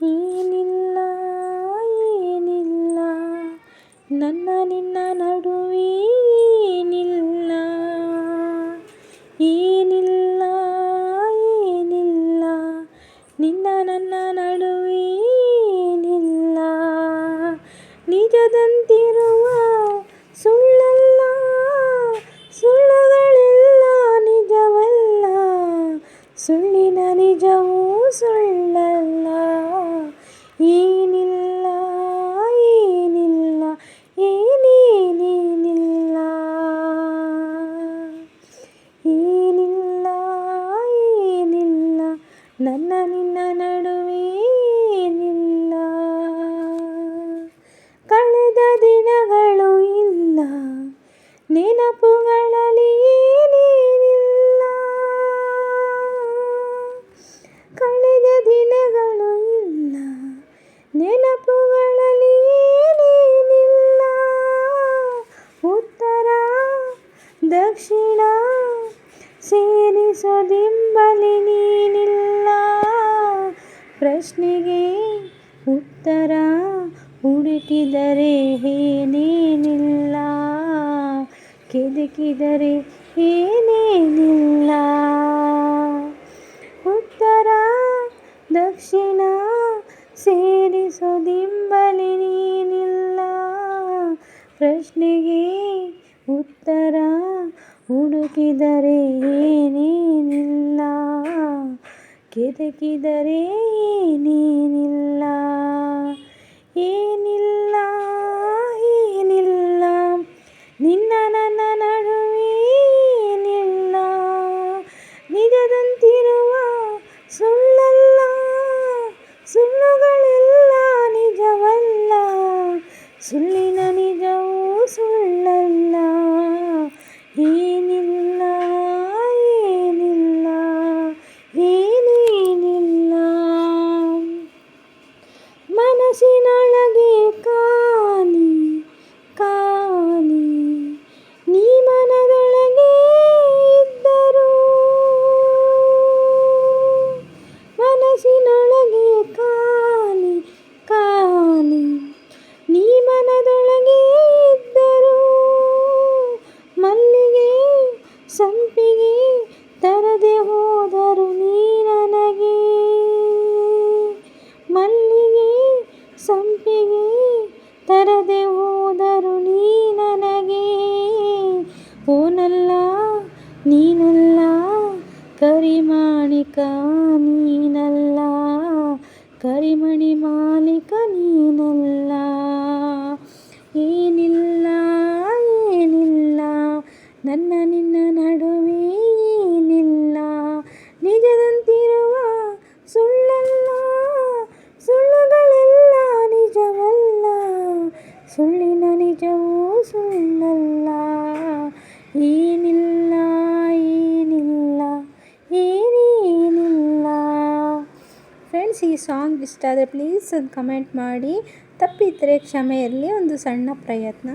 ಏನಿಲ್ಲ ಏನಿಲ್ಲ ನನ್ನ ನಿನ್ನ ನಡುವೆ ಏನಿಲ್ಲ. ಏನಿಲ್ಲ ಏನಿಲ್ಲ ನಿನ್ನ ನನ್ನ ನಡುವೆ ಏನಿಲ್ಲ. ನಿಜದಂತಿರುವ ಸುಳ್ಳಲ್ಲ ಸುಳ್ಳುಗಳೆಲ್ಲ ನಿಜವಲ್ಲ ಸುಳ್ಳಿನ ನಿಜವೂ ಸುಳ್ಳಲ್ಲ ಏನಿಲ್ಲ ನೆನಪುಗಳಲ್ಲಿ ಏನೇನಿಲ್ಲ? ಉತ್ತರ, ದಕ್ಷಿಣ ಸೇರಿಸೋದೆಂಬಲಿ ನೀನಿಲ್ಲ. ಪ್ರಶ್ನೆಗೆ ಉತ್ತರ, ಹುಡುಕಿದರೆ ಏನೇನಿಲ್ಲ? ಕೆದಕಿದರೆ ಏನೇನಿಲ್ಲ? ಉತ್ತರ, ದಕ್ಷಿಣ ಸೇರಿಸೋದೆಂಬಲಿ ಪ್ರಶ್ನೆಗೆ ಉತ್ತರ ಹುಡುಕಿದರೆ ಏನೇನಿಲ್ಲ? ಕೆದಕಿದರೆ ಏನೇನಿಲ್ಲ? ಏನಿಲ್ಲ ಮನಸ್ಸಿನೊಳಗೆ ಖಾಲಿ ಖಾಲಿ ನೀ ಮನದೊಳಗೆ ಇದ್ದರು ಮನಸ್ಸಿನೊಳಗೆ ಖಾಲಿ ಕರಿಮಾಣಿಕ ನೀನಲ್ಲ, ಕರಿಮಣಿ ಮಾಲಿಕ ನೀನಲ್ಲ. ಏನಿಲ್ಲ ಏನಿಲ್ಲ, ನನ್ನ ನಿನ್ನ ನಡುವೆ ಏನಿಲ್ಲ. ನಿಜದಂತಿರುವ ಸುಳ್ಳಲ್ಲ, ಸುಳ್ಳುಗಳೆಲ್ಲ ನಿಜವಲ್ಲ. ಸುಳ್ಳಿನ ಫ್ರೆಂಡ್ಸ್ ಈ ಸಾಂಗ್ ಇಷ್ಟ ಆದರೆ ಪ್ಲೀಸ್ ಒಂದು ಕಮೆಂಟ್ ಮಾಡಿ. ತಪ್ಪಿದ್ದರೆ ಕ್ಷಮೆ ಇರಲಿ, ಒಂದು ಸಣ್ಣ ಪ್ರಯತ್ನ.